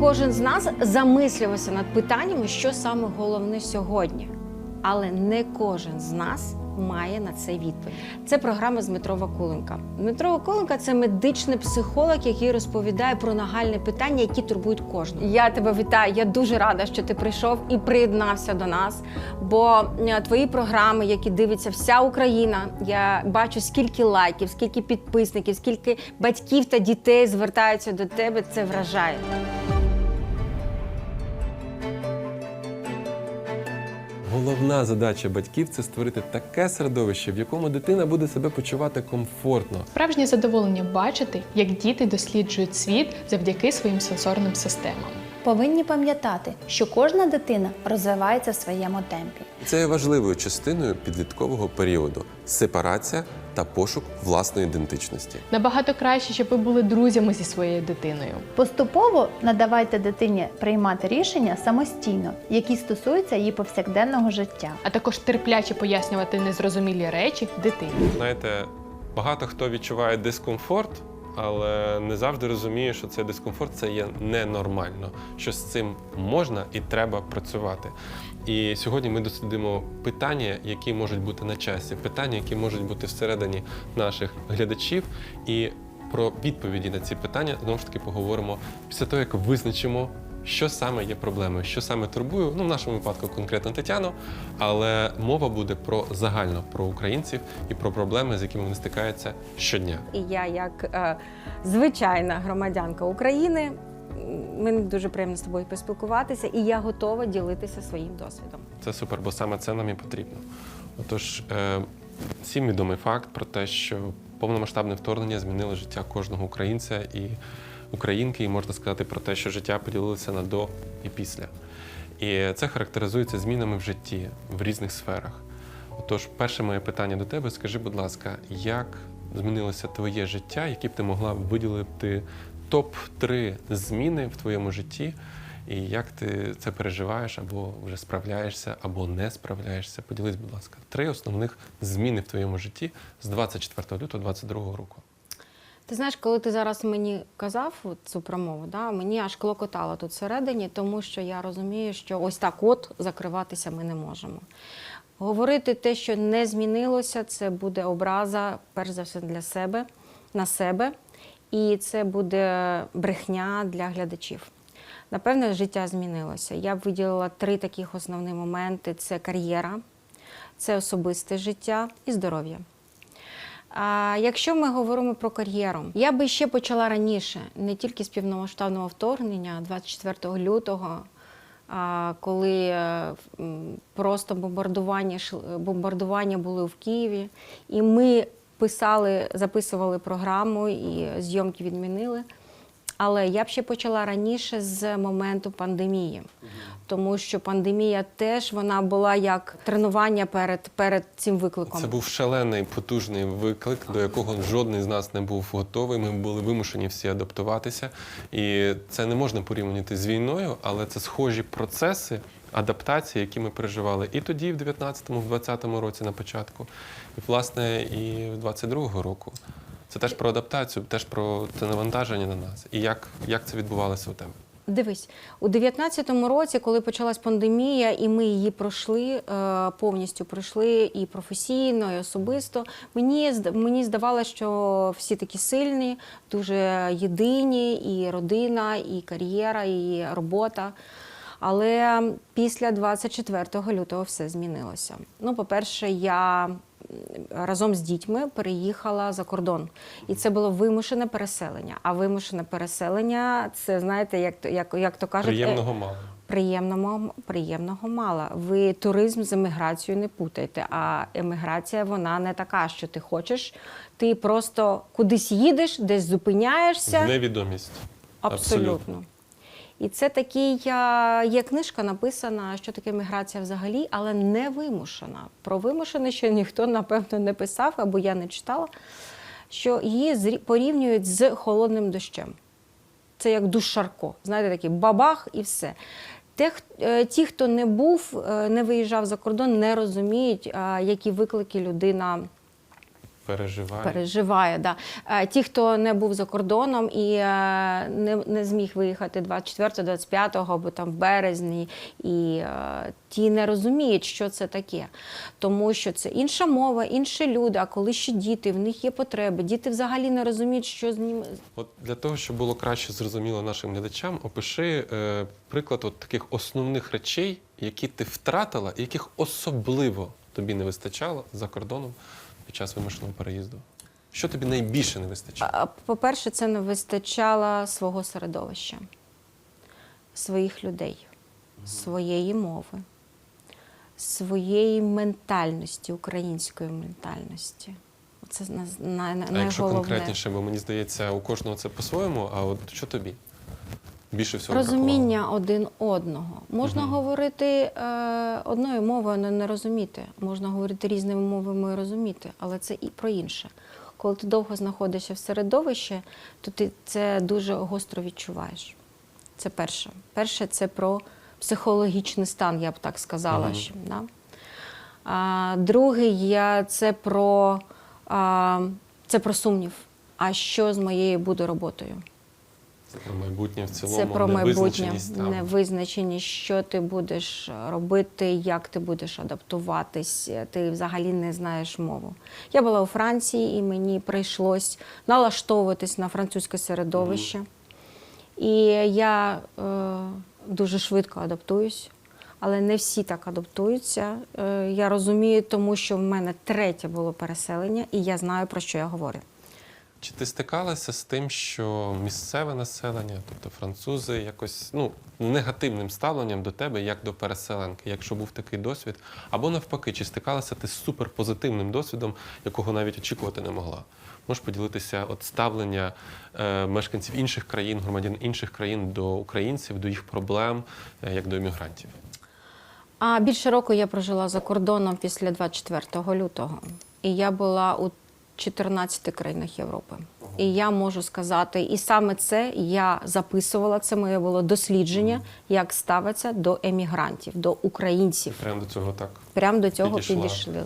Кожен з нас замислювався над питаннями, що саме головне сьогодні. Але не кожен з нас має на це відповідь. Це програма з Дмитро Вакуленка. Дмитро Вакуленка це медичний психолог, який розповідає про нагальні питання, які турбують кожного. Я тебе вітаю. Я дуже рада, що ти прийшов і приєднався до нас. Бо е, твої програми, які дивиться вся Україна, я бачу, скільки лайків, скільки підписників, скільки батьків та дітей звертаються до тебе. Це вражає. Головна задача батьків це створити таке середовище, в якому дитина буде себе почувати комфортно. Справжнє задоволення бачити, як діти досліджують світ завдяки своїм сенсорним системам. Повинні пам'ятати, що кожна дитина розвивається в своєму темпі. Це є важливою частиною підліткового періоду сепарація та пошук власної ідентичності. Набагато краще, щоб ви були друзями зі своєю дитиною. Поступово надавайте дитині приймати рішення самостійно, які стосуються її повсякденного життя. А також терпляче пояснювати незрозумілі речі дитині. Знаєте, багато хто відчуває дискомфорт, але не завжди розуміє, що цей дискомфорт це є ненормально, що з цим можна і треба працювати. І сьогодні ми дослідимо питання, які можуть бути на часі, питання, які можуть бути всередині наших глядачів. І про відповіді на ці питання знову ж таки поговоримо після того, як визначимо. Що саме є проблемою, що саме турбує, ну в нашому випадку конкретно Тетяну, але мова буде про загально про українців і про проблеми, з якими вони стикаються щодня. І я, як е, звичайна громадянка України, мені дуже приємно з тобою поспілкуватися, і я готова ділитися своїм досвідом. Це супер, бо саме це нам і потрібно. Отож, е, всім відомий факт про те, що повномасштабне вторгнення змінило життя кожного українця і українки, і можна сказати про те, що життя поділилося на до і після. І це характеризується змінами в житті в різних сферах. Отож, перше моє питання до тебе: скажи, будь ласка, як змінилося твоє життя, які б ти могла виділити топ-3 зміни в твоєму житті, і як ти це переживаєш, або вже справляєшся, або не справляєшся? Поділись, будь ласка, три основних зміни в твоєму житті з 24 лютого 2022 року. Ти знаєш, коли ти зараз мені казав цю промову, да, мені аж клокотало тут всередині, тому що я розумію, що ось так от закриватися ми не можемо. Говорити те, що не змінилося, це буде образа, перш за все, для себе, на себе, і це буде брехня для глядачів. Напевне, життя змінилося. Я б виділила три таких основні моменти: це кар'єра, це особисте життя і здоров'я. А якщо ми говоримо про кар'єру, я би ще почала раніше, не тільки з повномасштабного вторгнення, 24 лютого, коли е, просто бомбардування бомбардування були в Києві, і ми писали, записували програму і зйомки відмінили. Але я б ще почала раніше з моменту пандемії, тому що пандемія теж вона була як тренування перед, перед цим викликом. Це був шалений потужний виклик, до якого жодний з нас не був готовий. Ми були вимушені всі адаптуватися. І це не можна порівнювати з війною, але це схожі процеси адаптації, які ми переживали і тоді, в 19-му, в 20-му році на початку, і власне і в 22-го року. Це теж про адаптацію, теж про це навантаження на нас. І як, як це відбувалося у тебе? Дивись, у 19-му році, коли почалась пандемія, і ми її пройшли е, повністю пройшли і професійно, і особисто. Мені мені здавалося, що всі такі сильні, дуже єдині, і родина, і кар'єра, і робота. Але після 24 лютого все змінилося. Ну, по-перше, я разом з дітьми переїхала за кордон, і це було вимушене переселення. А вимушене переселення це знаєте, як то як, як то кажуть, е, Приємного мало. Приємного, приємного мало. Ви туризм з еміграцією не путайте. А еміграція вона не така, що ти хочеш. Ти просто кудись їдеш, десь зупиняєшся. В невідомість. Абсолютно. І це такий є книжка написана, що таке міграція взагалі, але не вимушена. Про вимушене ще ніхто, напевно, не писав, або я не читала, що її порівнюють з холодним дощем. Це як душ Шарко. Знаєте, такий бабах і все. Те, х- е, ті, хто не був, е, не виїжджав за кордон, не розуміють, які виклики людина Переживає. переживає. Да. Е, Ті, хто не був за кордоном і е, не, не зміг виїхати 24-25 або там в березні, і е, ті не розуміють, що це таке. Тому що це інша мова, інші люди. А коли ще діти, в них є потреби. Діти взагалі не розуміють, що з ними От для того, щоб було краще зрозуміло нашим глядачам, опиши е, приклад от таких основних речей, які ти втратила, яких особливо тобі не вистачало за кордоном під час вимушеного переїзду. Що тобі найбільше не вистачало? По-перше, це не вистачало свого середовища, своїх людей, своєї мови, своєї ментальності, української ментальності. Це на, на, на, А якщо найголовне. конкретніше, бо мені здається, у кожного це по-своєму, а от що тобі? Більше всього Розуміння один одного. Можна Мгм. говорити е, одною мовою, але не розуміти. Можна говорити різними мовами і розуміти, але це і про інше. Коли ти довго знаходишся в середовищі, то ти це дуже гостро відчуваєш. Це перше. Перше це про психологічний стан, я б так сказала. Мгм. Ще, да? а, другий це, про, а, це про сумнів. А що з моєю буде роботою? Це про майбутнє в цілому, Це про майбутнє, невизначеність що ти будеш робити, як ти будеш адаптуватись. Ти взагалі не знаєш мову. Я була у Франції, і мені прийшлось налаштовуватись на французьке середовище. І я е, дуже швидко адаптуюсь, але не всі так адаптуються. Е, я розумію, тому що в мене третє було переселення, і я знаю, про що я говорю. Чи ти стикалася з тим, що місцеве населення, тобто французи, якось ну негативним ставленням до тебе, як до переселенки, якщо був такий досвід, або навпаки, чи стикалася ти з суперпозитивним досвідом, якого навіть очікувати не могла? Можеш поділитися от ставлення е, мешканців інших країн, громадян інших країн до українців, до їх проблем, е, як до іммігрантів? А більше року я прожила за кордоном після 24 лютого. І я була у 14 країнах Європи. І я можу сказати, і саме це я записувала. Це моє було дослідження, як ставиться до емігрантів, до українців. Прямо до цього так. Прямо до цього Підійшла. підійшли.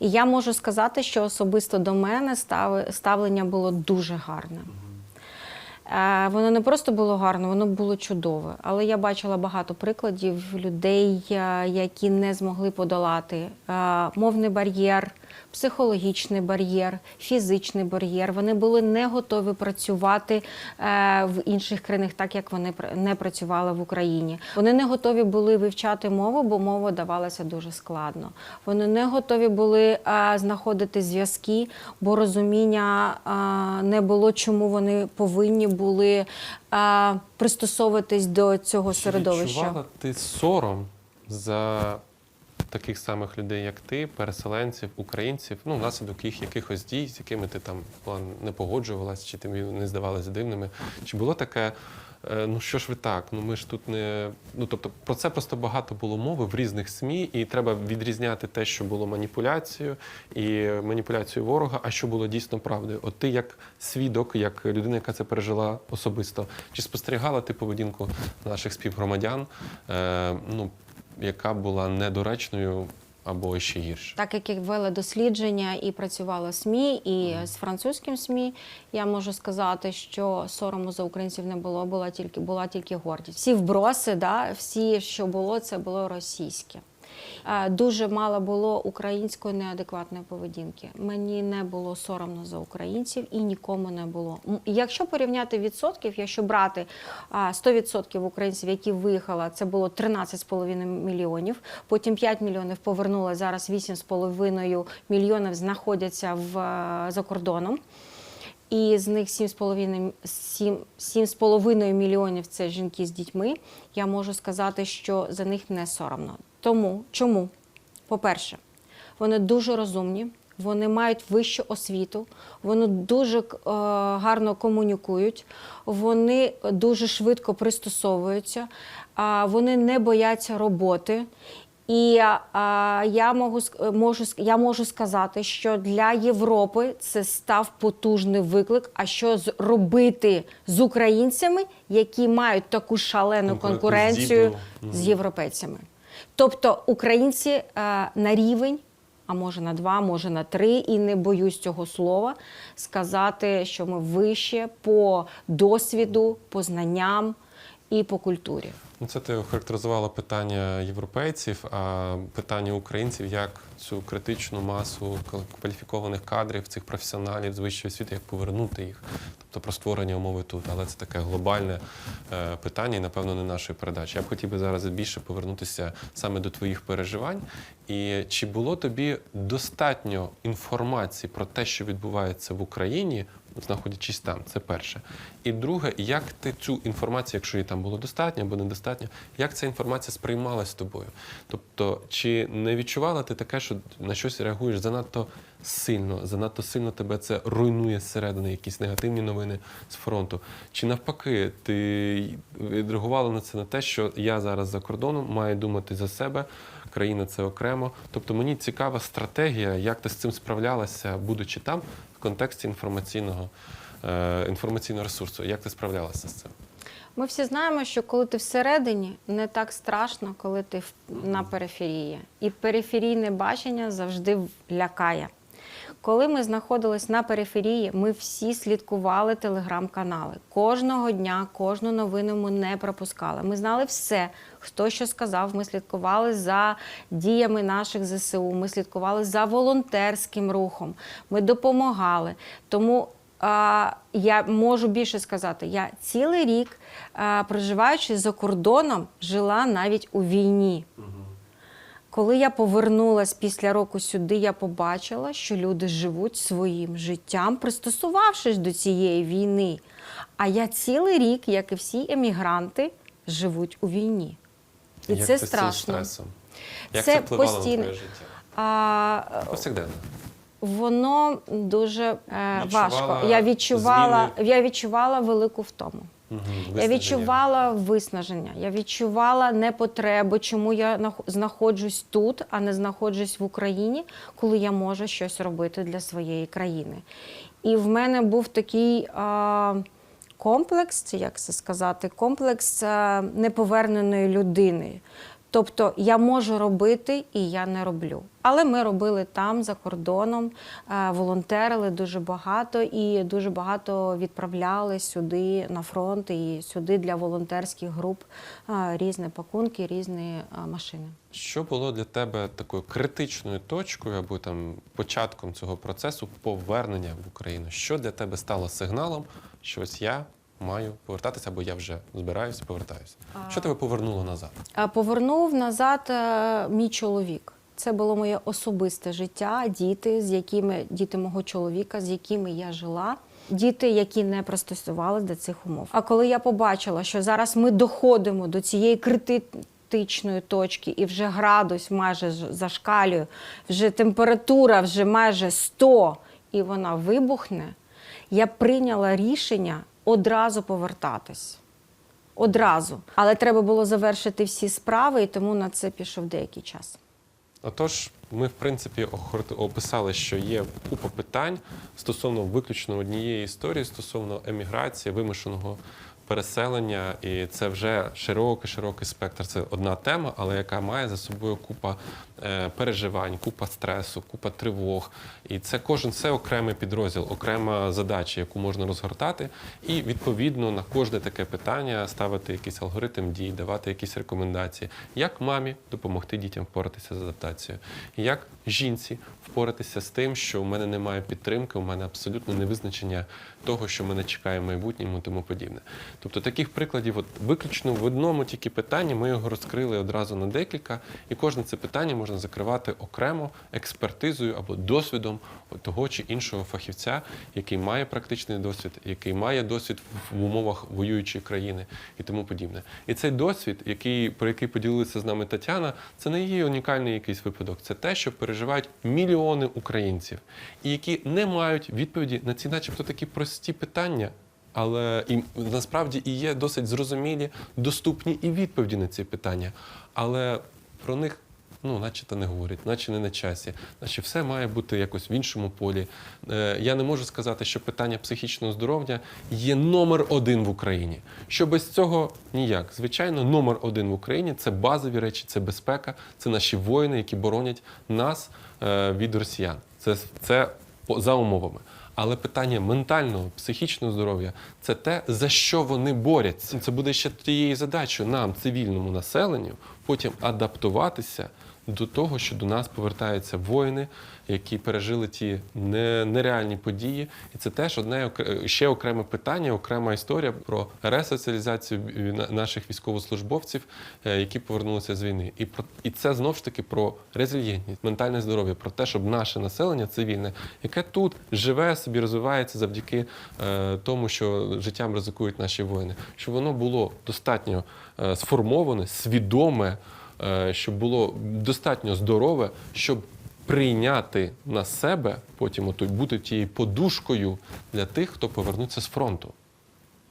І я можу сказати, що особисто до мене став- ставлення було дуже гарне. Е, Воно не просто було гарне, воно було чудове. Але я бачила багато прикладів людей, е, які не змогли подолати е, мовний бар'єр, психологічний бар'єр, фізичний бар'єр. Вони були не готові працювати е, в інших країнах, так як вони не працювали в Україні. Вони не готові були вивчати мову, бо мова давалася дуже складно. Вони не готові були е, знаходити зв'язки, бо розуміння е, не було, чому вони повинні були пристосовуватись до цього Чи середовища. відчувала ти сором за таких самих людей, як ти, переселенців, українців, ну, внаслідок їх якихось дій, з якими ти там не погоджувалась, чи тобі не здавалися дивними? Чи було таке? е, Ну що ж ви так? Ну ми ж тут не ну тобто про це просто багато було мови в різних СМІ, і треба відрізняти те, що було маніпуляцією і маніпуляцією ворога, а що було дійсно правдою. От ти як свідок, як людина, яка це пережила особисто, чи спостерігала ти поведінку наших співгромадян, е, ну яка була недоречною або ще гірше? Так як вели дослідження і працювала СМІ, і з французьким СМІ, я можу сказати, що сорому за українців не було, була тільки, була тільки гордість. Всі вброси, да, всі, що було, це було російське. Е, Дуже мало було української неадекватної поведінки. Мені не було соромно за українців і нікому не було. Якщо порівняти відсотків, якщо брати а, 100% українців, які виїхали, це було 13,5 мільйонів. Потім 5 мільйонів повернули. Зараз 8,5 мільйонів знаходяться в, е, за кордоном. І з них 7,5 7 7,5 мільйонів це жінки з дітьми. Я можу сказати, що за них не соромно. Тому чому? По-перше, вони дуже розумні, вони мають вищу освіту, вони дуже е, гарно комунікують, вони дуже швидко пристосовуються, а, вони не бояться роботи. І а, я можу, можу, я можу сказати, що для Європи це став потужний виклик. А що зробити з українцями, які мають таку шалену конкуренцію з європейцями? Тобто українці а, на рівень а може на два, може на три, і не боюсь цього слова сказати, що ми вище по досвіду, по знанням і по культурі. Ну, це ти охарактеризувала питання європейців, а питання українців як цю критичну масу кваліфікованих кадрів, цих професіоналів з вищої освіти, як повернути їх, тобто про створення умови тут. Але це таке глобальне е, питання, і напевно не нашої передачі. Я б хотів би зараз більше повернутися саме до твоїх переживань. І чи було тобі достатньо інформації про те, що відбувається в Україні, знаходячись там? Це перше. І друге, як ти цю інформацію, якщо її там було достатньо або недостатньо, як ця інформація сприймалась тобою? Тобто, чи не відчувала ти таке, що на щось реагуєш занадто сильно, занадто сильно тебе це руйнує зсередини, якісь негативні новини з фронту? Чи навпаки, ти відреагувала на це на те, що я зараз за кордоном маю думати за себе? Країна це окремо. Тобто мені цікава стратегія, як ти з цим справлялася, будучи там, в контексті інформаційного, е, інформаційного ресурсу. Як ти справлялася з цим? Ми всі знаємо, що коли ти всередині, не так страшно, коли ти на периферії. І периферійне бачення завжди лякає. Коли ми знаходились на периферії, ми всі слідкували телеграм-канали. Кожного дня, кожну новину ми не пропускали. Ми знали все, хто що сказав. Ми слідкували за діями наших ЗСУ. Ми слідкували за волонтерським рухом. Ми допомагали. Тому а, я можу більше сказати, я цілий рік, а, проживаючи за кордоном, жила навіть у війні. Коли я повернулась після року сюди, я побачила, що люди живуть своїм життям, пристосувавшись до цієї війни. А я цілий рік, як і всі емігранти, живуть у війні. І як це страшно. Як Це це, впливало постійно. на твоє життя? А, Повсякденно. воно дуже е, важко. Я відчувала, зміни? я відчувала велику втому. Угу. Я відчувала виснаження, я відчувала непотребу, чому я знаходжусь тут, а не знаходжусь в Україні, коли я можу щось робити для своєї країни. І в мене був такий а, комплекс, як це сказати, комплекс а, неповерненої людини. Тобто я можу робити і я не роблю. Але ми робили там за кордоном, е, волонтерили дуже багато і дуже багато відправляли сюди на фронт і сюди для волонтерських груп е, різні пакунки, різні е, машини. Що було для тебе такою критичною точкою або там початком цього процесу повернення в Україну? Що для тебе стало сигналом, що ось я маю повертатися, або я вже збираюся, повертаюся? Що тебе повернуло назад? Повернув назад е, мій чоловік. Це було моє особисте життя, діти, з якими діти мого чоловіка, з якими я жила. Діти, які не пристосувалися до цих умов. А коли я побачила, що зараз ми доходимо до цієї критичної точки, і вже градус майже зашкалює, вже температура вже майже 100, і вона вибухне, я прийняла рішення одразу повертатись. Одразу. Але треба було завершити всі справи, і тому на це пішов деякий час. Отож, ми в принципі описали, що є купа питань стосовно виключно однієї історії, стосовно еміграції, вимушеного переселення, і це вже широкий, широкий спектр. Це одна тема, але яка має за собою купа е, переживань, купа стресу, купа тривог. І це кожен це окремий підрозділ, окрема задача, яку можна розгортати, і відповідно на кожне таке питання ставити якийсь алгоритм дій, давати якісь рекомендації, як мамі допомогти дітям впоратися з адаптацією, як жінці впоратися з тим, що у мене немає підтримки, у мене абсолютно невизначення того, що мене чекає в майбутньому, тому подібне. Тобто таких прикладів, от виключно в одному тільки питанні, ми його розкрили одразу на декілька, і кожне це питання можна закривати окремо експертизою або досвідом того чи іншого фахівця, який має практичний досвід, який має досвід в- умовах воюючої країни і тому подібне. І цей досвід, який про який поділилася з нами Тетяна, це не є унікальний якийсь випадок. Це те, що переживають мільйони українців, і які не мають відповіді на ці, начебто, такі прості питання. Але і насправді і є досить зрозумілі, доступні і відповіді на ці питання. Але про них ну, наче то не говорять, наче не на часі, наче все має бути якось в іншому полі. Е, я не можу сказати, що питання психічного здоров'я є номер один в Україні. Що без цього ніяк. Звичайно, номер один в Україні це базові речі, це безпека, це наші воїни, які боронять нас е, від росіян. Це, це за умовами. Але питання ментального, психічного здоров'я це те, за що вони борються. Це буде ще тією задачею нам, цивільному населенню, потім адаптуватися до того, що до нас повертаються воїни, які пережили ті нереальні події. І це теж одне ще окреме питання, окрема історія про ресоціалізацію наших військовослужбовців, е, які повернулися з війни. І про і це знов ж таки про резильєнтність, ментальне здоров'я, про те, щоб наше населення цивільне, яке тут живе собі, розвивається завдяки е, тому, що життям ризикують наші воїни, щоб воно було достатньо е, сформоване, свідоме, щоб було достатньо здорове, щоб прийняти на себе потім ото, бути тією подушкою для тих, хто повернуться з фронту.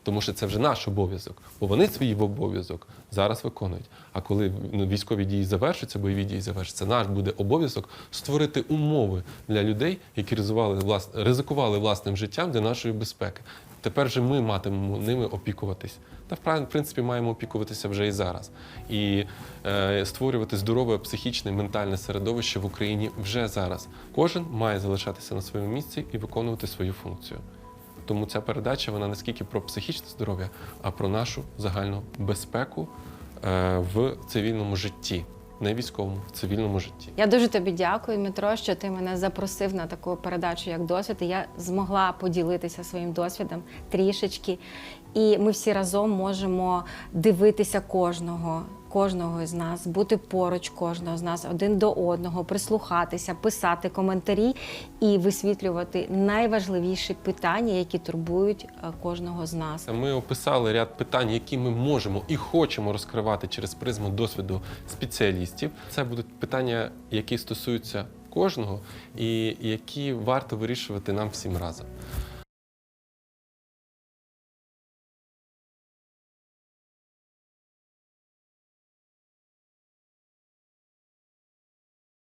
Тому що це вже наш обов'язок, бо вони свій обов'язок зараз виконують. А коли ну, військові дії завершаться, бойові дії завершаться, наш буде обов'язок створити умови для людей, які ризикували, влас... ризикували власним життям для нашої безпеки. Тепер же ми матимемо ними опікуватись. Та в принципі маємо опікуватися вже і зараз. І е, створювати здорове психічне і ментальне середовище в Україні вже зараз. Кожен має залишатися на своєму місці і виконувати свою функцію. Тому ця передача вона не скільки про психічне здоров'я, а про нашу загальну безпеку е, в цивільному житті, не військовому, в цивільному житті. Я дуже тобі дякую, Дмитро, що ти мене запросив на таку передачу, як досвід. І я змогла поділитися своїм досвідом трішечки. І ми всі разом можемо дивитися кожного, кожного з нас, бути поруч кожного з нас, один до одного, прислухатися, писати коментарі і висвітлювати найважливіші питання, які турбують е, кожного з нас. Ми описали ряд питань, які ми можемо і хочемо розкривати через призму досвіду спеціалістів. Це будуть питання, які стосуються кожного, і які варто вирішувати нам всім разом.